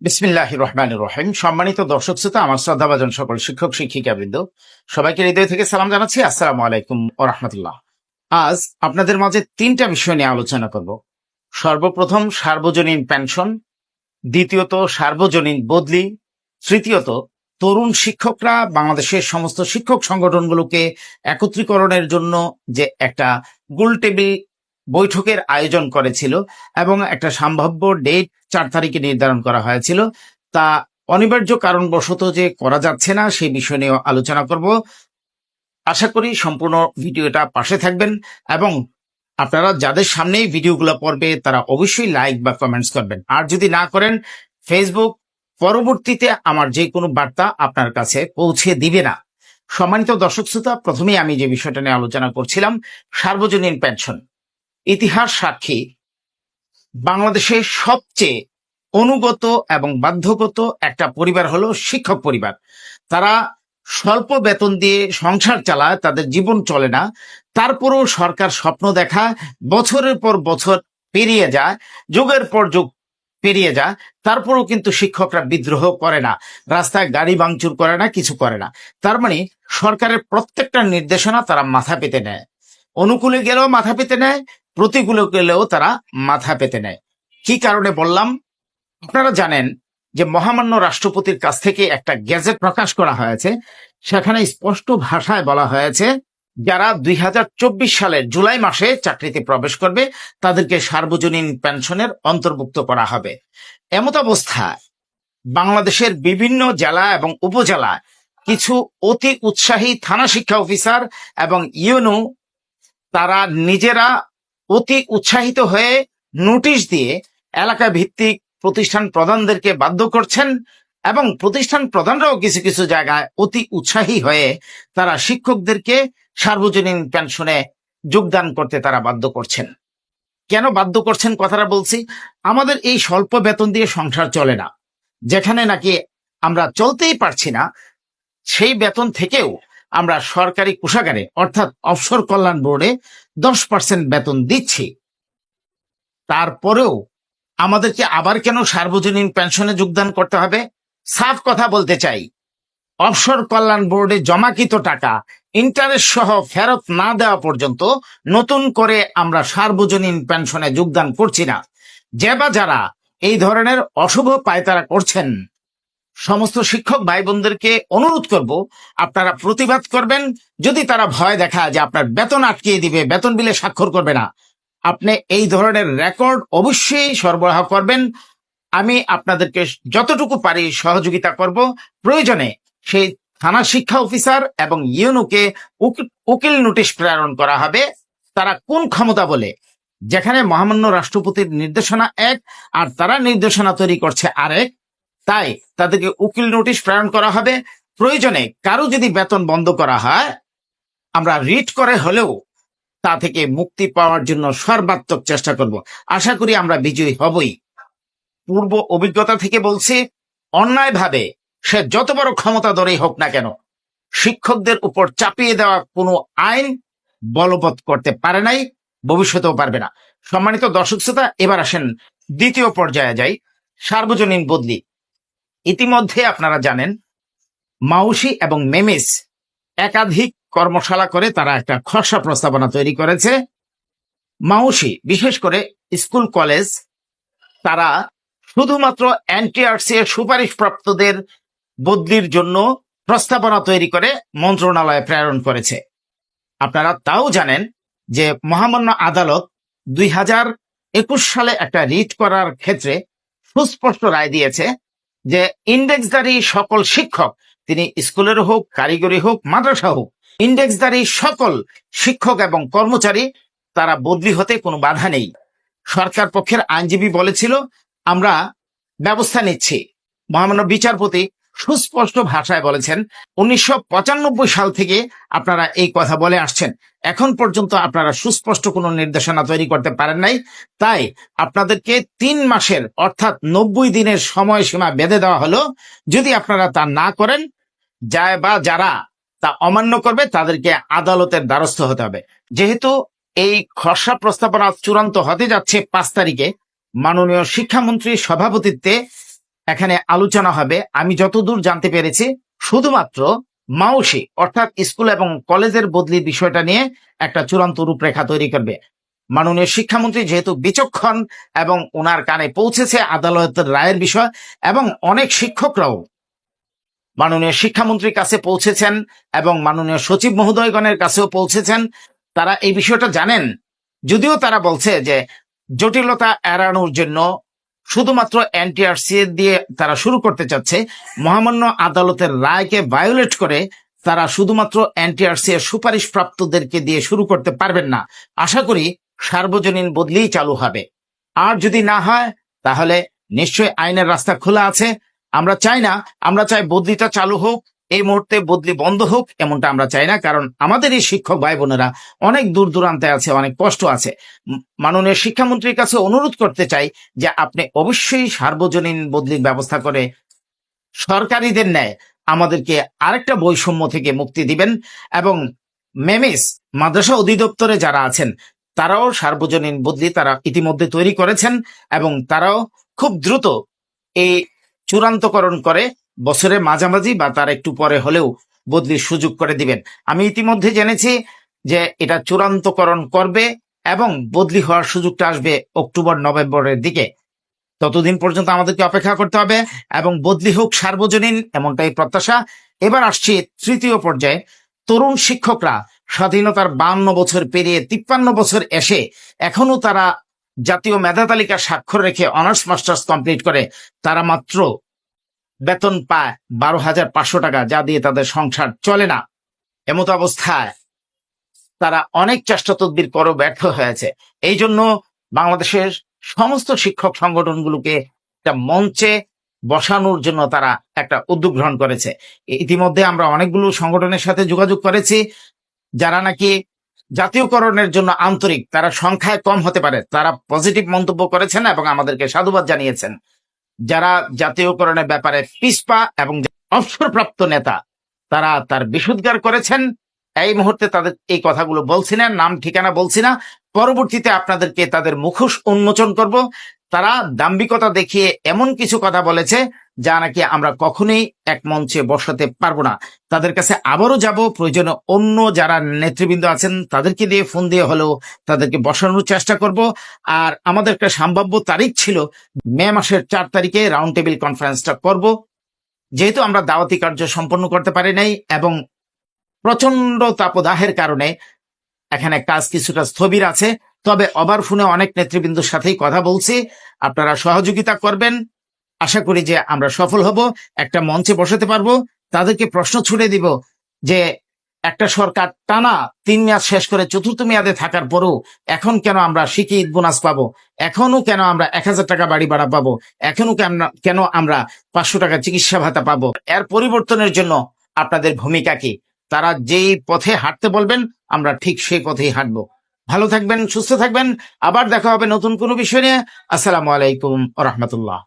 বিসমিল্লাহ রহমান রহিম। সম্মানিত দর্শক শ্রোতা, আমার শ্রদ্ধাভাজন সকল শিক্ষক, শিক্ষিকা বৃন্দ, সবাইকে হৃদয় থেকে সালাম জানাচ্ছি। আসসালামু আলাইকুম রহমতুল্লাহ। আজ আপনাদের মাঝে তিনটা বিষয় নিয়ে আলোচনা করব। সর্বপ্রথম সার্বজনীন পেনশন, দ্বিতীয়ত সার্বজনীন বদলি, তৃতীয়ত তরুণ শিক্ষকরা বাংলাদেশের সমস্ত শিক্ষক সংগঠনগুলোকে একত্রীকরণের জন্য যে একটা গোল টেবিল বৈঠকের আয়োজন করেছিল এবং একটা সম্ভাব্য ডেট চার তারিখে নির্ধারণ করা হয়েছিল। তা অনিবার্য কারণবশত যে করা যাচ্ছে না, সেই বিষয় নিয়ে আলোচনা করব। আশা করি সম্পূর্ণ ভিডিওটা পাশে থাকবেন এবং আপনারা যাদের সামনেই ভিডিওগুলো পড়বে, তারা অবশ্যই লাইক বা কমেন্টস করবেন। আর যদি না করেন ফেসবুক পরবর্তীতে আমার যে কোনো বার্তা আপনার কাছে পৌঁছে দিবে না। সম্মানিত দর্শক শ্রোতা, প্রথমেই আমি যে বিষয়টা নিয়ে আলোচনা করছিলাম, সার্বজনীন পেনশন ইতিহাস সাক্ষী। বাংলাদেশের সবচেয়ে অনুগত এবং বাধ্যগত একটা পরিবার হলো শিক্ষক পরিবার। তারা স্বল্প বেতন দিয়ে সংসার চালায়, তাদের জীবন চলে না। তারপরেও সরকার স্বপ্ন দেখা বছরের পর বছর পেরিয়ে যায়, যুগের পর যুগ পেরিয়ে যায়, তারপরেও কিন্তু শিক্ষকরা বিদ্রোহ করে না। রাস্তায় গাড়ি ভাঙচুর করে না, কিছু করে না। তার মানে সরকারের প্রত্যেকটা নির্দেশনা তারা মাথা পেতে নেয়। অনুকূলে গেলেও মাথা পেতে নেয় প্রতিকূলে গেলেও তারা মাথা পেতে নেয়। কি কারণে বললাম? আপনারা জানেন যে মহামান্য রাষ্ট্রপতির কাছ থেকে একটা গ্যাজেট প্রকাশ করা হয়েছে। সেখানে স্পষ্ট ভাষায় বলা হয়েছে, যারা দুই সালের জুলাই মাসে চাকরিতে প্রবেশ করবে, তাদেরকে সার্বজনীন পেনশনের অন্তর্ভুক্ত করা হবে। এমত অবস্থায় বাংলাদেশের বিভিন্ন জেলা এবং উপজেলা কিছু অতি উৎসাহী থানা শিক্ষা অফিসার এবং ইউনু, তারা নিজেরা অতি উৎসাহিত হয়ে নোটিশ দিয়ে এলাকা ভিত্তিক প্রতিষ্ঠান প্রধানদেরকে বাধ্য করছেন এবং প্রতিষ্ঠান প্রধানরাও কিছু কিছু জায়গায় অতি উৎসাহী হয়ে তারা শিক্ষকদেরকে সার্বজনীন পেনশনে যোগদান করতে তারা বাধ্য করছেন। কেন বাধ্য করছেন কথাটা বলছি? আমাদের এই স্বল্প বেতন দিয়ে সংসার চলে না। যেখানে নাকি আমরা চলতেই পারছি না, সেই বেতন থেকেও আমরা সরকারি কোষাগারে অর্থাৎ অবসর কল্যাণ বোর্ডে দশ পার্সেন্ট বেতন দিচ্ছি। তারপরেও আমাদেরকে আবার কেন সার্বজনীন পেনশনে যোগদান করতে হবে? সাফ কথা বলতে চাই, অবসর কল্যাণ বোর্ডে জমাকৃত টাকা ইন্টারেস্ট সহ ফেরত না দেওয়া পর্যন্ত নতুন করে আমরা সার্বজনীন পেনশনে যোগদান করছি না। যে বা যারা এই ধরনের অশুভ পায়তারা করছেন সমস্ত শিক্ষক ভাই বোনদেরকে অনুরোধ করব, আপনারা প্রতিবাদ করবেন। যদি তারা ভয় দেখা যে আপনার বেতন আটকিয়ে দিবে, বেতন বিলে স্বাক্ষর করবে না, আপনি এই ধরনের রেকর্ড অবশ্যই সরবরাহ করবেন। আমি আপনাদেরকে যতটুকু পারি সহযোগিতা করব। প্রয়োজনে সেই থানা শিক্ষা অফিসার এবং ইউনুকে উকি- উকিল নোটিশ প্রেরণ করা হবে। তারা কোন ক্ষমতা বলে? যেখানে মহামান্য রাষ্ট্রপতির নির্দেশনা এক, আর তারা নির্দেশনা তৈরি করছে আরেক। তাই তাদেরকে উকিল নোটিশ প্রেরণ করা হবে। প্রয়োজনে কারও যদি বেতন বন্ধ করা হয়, আমরা রিট করে হলেও তা থেকে মুক্তি পাওয়ার জন্য সর্বাত্মক চেষ্টা করব। আশা করি আমরা বিজয়ী হবই। পূর্ব অভিজ্ঞতা থেকে বলছি, অন্যায়ভাবে সে যত বড় ক্ষমতা ধরেই হোক না কেন, শিক্ষকদের উপর চাপিয়ে দেওয়া কোনো আইন বলবৎ করতে পারে নাই, ভবিষ্যতেও পারবে না। সম্মানিত দর্শক শ্রোতা, এবার আসেন দ্বিতীয় পর্যায়ে যাই, সার্বজনীন বদলি। ইতিমধ্যে আপনারা জানেন, মাউসি এবং মেমিস একাধিক কর্মশালা করে তারা একটা খসড়া প্রস্তাবনা তৈরি করেছে। মাউসি, বিশেষ করে স্কুল, কলেজ, তারা শুধুমাত্র এনটিআরসি এর সুপারিশপ্রাপ্তদের বদলির জন্য প্রস্তাবনা তৈরি করে মন্ত্রণালয়ে প্রেরণ করেছে। আপনারা তাও জানেন যে মহামান্য আদালত দুই হাজার একুশ সালে একটা রিট করার ক্ষেত্রে সুস্পষ্ট রায় দিয়েছে যে ইন্ডেক্সধারী সকল শিক্ষক, তিনি স্কুলের হোক, কারিগরি হোক, মাদ্রাসা হোক, ইন্ডেক্সধারী সকল শিক্ষক এবং কর্মচারী, তারা বদলি হতে কোনো বাধা নেই। সরকার পক্ষের আইনজীবী বলেছিল, আমরা ব্যবস্থা নিচ্ছি। মহামান্য বিচারপতি সুস্পষ্ট ভাষায় বলেছেন, উনিশশো পঁচানব্বই সাল থেকে আপনারা এই কথা বলে আসছেন। এখন পর্যন্ত আপনারা সুস্পষ্ট কোনো নির্দেশনা তৈরি করতে পারেন নাই। তাই আপনাদেরকে তিন মাসের অর্থাৎ নব্বই দিনের সময়সীমা বেঁধে দেওয়া হলো। যদি আপনারা তা না করেন, যায় বা যারা তা অমান্য করবে, তাদেরকে আদালতের দ্বারস্থ হতে হবে। যেহেতু এই খসড়া প্রস্তাবনা চূড়ান্ত হতে যাচ্ছে পাঁচ তারিখে, মাননীয় শিক্ষামন্ত্রীর সভাপতিত্বে এখানে আলোচনা হবে। আমি যতদূর জানতে পেরেছি, শুধুমাত্র মাউসি, অর্থাৎ স্কুল এবং কলেজের বদলির বিষয়টা নিয়ে একটা চূড়ান্ত রূপরেখা তৈরি করবে। মাননীয় শিক্ষামন্ত্রী যেহেতু বিচক্ষণ এবং ওনার কানে পৌঁছেছে আদালতের রায়ের বিষয় এবং অনেক শিক্ষকরাও মাননীয় শিক্ষামন্ত্রীর কাছে পৌঁছেছেন এবং মাননীয় সচিব মহোদয়গণের কাছেও পৌঁছেছেন, তারা এই বিষয়টা জানেন। যদিও তারা বলছে যে জটিলতা এড়ানোর জন্য শুধুমাত্র এনটিআরসি দিয়ে তারা শুরু করতে চাচ্ছে, মহামান্য আদালতের রায়কে ভায়োলেট করে তারা শুধুমাত্র এনটিআরসি এর সুপারিশ প্রাপ্তদেরকে দিয়ে শুরু করতে পারবেন না। আশা করি সার্বজনীন বদলি চালু হবে। আর যদি না হয়, তাহলে নিশ্চয়ই আইনের রাস্তা খোলা আছে। আমরা চাই না, আমরা চাই বদলিটা চালু হোক। এই মুহূর্তে বদলি বন্ধ হোক, এমনটা আমরা চাই না, কারণ আমাদের এই শিক্ষক ভাই বোনেরা অনেক দূর দূরান্তে আছে, অনেক কষ্ট আছে। মাননীয় শিক্ষামন্ত্রীর কাছে অনুরোধ করতে চাই যে আপনি অবশ্যই সার্বজনীন বদলির ব্যবস্থা করে সরকারিদের ন্যায় আমাদেরকে আরেকটা বৈষম্য থেকে মুক্তি দিবেন এবং মেমিস, মাদ্রাসা অধিদপ্তরে যারা আছেন, তারাও সার্বজনীন বদলি তারা ইতিমধ্যে তৈরি করেছেন এবং তারাও খুব দ্রুত এই চূড়ান্তকরণ করে বছরে মাঝামাঝি বা তার একটু পরে হলেও বদলির সুযোগ করে দিবেন। আমি ইতিমধ্যে জেনেছি যে এটা চূড়ান্তকরণ করবে এবং বদলি হওয়ার সুযোগটা আসবে অক্টোবর, নভেম্বরের দিকে। ততদিন পর্যন্ত আমাদেরকে অপেক্ষা করতে হবে এবং বদলি হোক সার্বজনীন এমনটাই প্রত্যাশা। এবার আসছি তৃতীয় পর্যায়ে। তরুণ শিক্ষকরা স্বাধীনতার বান্ন বছর পেরিয়ে তিপ্পান্ন বছর এসে এখনও তারা জাতীয় মেধা তালিকা স্বাক্ষর রেখে অনার্স মাস্টার্স কমপ্লিট করে, তারা মাত্র বেতন পায় বারো হাজার পাঁচশো টাকা, যা দিয়ে তাদের সংসার চলে না। এমতো অবস্থায় তারা অনেক চেষ্টা তদবির করো ব্যর্থ হয়েছে। এই জন্য বাংলাদেশের সমস্ত শিক্ষক সংগঠনগুলোকে একটা মঞ্চে বসানোর জন্য তারা একটা উদ্যোগ গ্রহণ করেছে। ইতিমধ্যে আমরা অনেকগুলো সংগঠনের সাথে যোগাযোগ করেছি, যারা নাকি জাতীয়করণের জন্য আন্তরিক, তারা সংখ্যায় কম হতে পারে, তারা পজিটিভ মন্তব্য করেছেন এবং আমাদেরকে সাধুবাদ জানিয়েছেন। যারা জাতীয়করণের ব্যাপারে পিসপা এবং অবসরপ্রাপ্ত নেতা, তারা তার বিশুদ্ধার করেছেন। এই মুহূর্তে তাদের এই কথাগুলো বলছি না, নাম ঠিকানা বলছি না। পরবর্তীতে আপনাদেরকে তাদের মুখোশ উন্মোচন করব। তারা দাম্ভিকতা দেখিয়ে এমন কিছু কথা বলেছে যা নাকি আমরা কখনোই এক মঞ্চে বসাতে পারব না। তাদের কাছে আবারও যাব। প্রয়োজনে অন্য যারা নেতৃবৃন্দ আছেন, তাদেরকে দিয়ে ফোন দিয়ে হলেও তাদেরকে বসানোর চেষ্টা করব। আর আমাদের একটা সম্ভাব্য তারিখ ছিল, মে মাসের চার তারিখে রাউন্ড টেবিল কনফারেন্সটা করব। যেহেতু আমরা দাওয়াতি কার্য সম্পন্ন করতে পারি নাই এবং প্রচণ্ড তাপদাহের কারণে এখানে কাজ কিছুটা স্থবির আছে তবে অবার ফোনে অনেক নেতৃবৃন্দর সাথেই কথা বলছি। আপনারা সহযোগিতা করবেন। আশা করি যে আমরা সফল হব, একটা মঞ্চে বসাতে পারব। তাদেরকে প্রশ্ন ছুড়ে দিব যে, একটা সরকার টানা তিন মেয়াদ শেষ করে চতুর্থ মেয়াদে থাকার পরও এখন কেন আমরা শিখি ঈদ বোনাস পাবো? এখনও কেন আমরা এক হাজার টাকা বাড়ি ভাড়া পাবো? এখনও কেন- কেন আমরা পাঁচশো টাকা চিকিৎসা ভাতা পাবো? এর পরিবর্তনের জন্য আপনাদের ভূমিকা কি? তারা যেই পথে হাঁটতে বলবেন, আমরা ঠিক সেই পথেই হাঁটবো। ভালো থাকবেন সুস্থ থাকবেন। আবার দেখা হবে নতুন কোনো বিষয় নিয়ে। আসসালামু আলাইকুম রহমতুল্লাহ।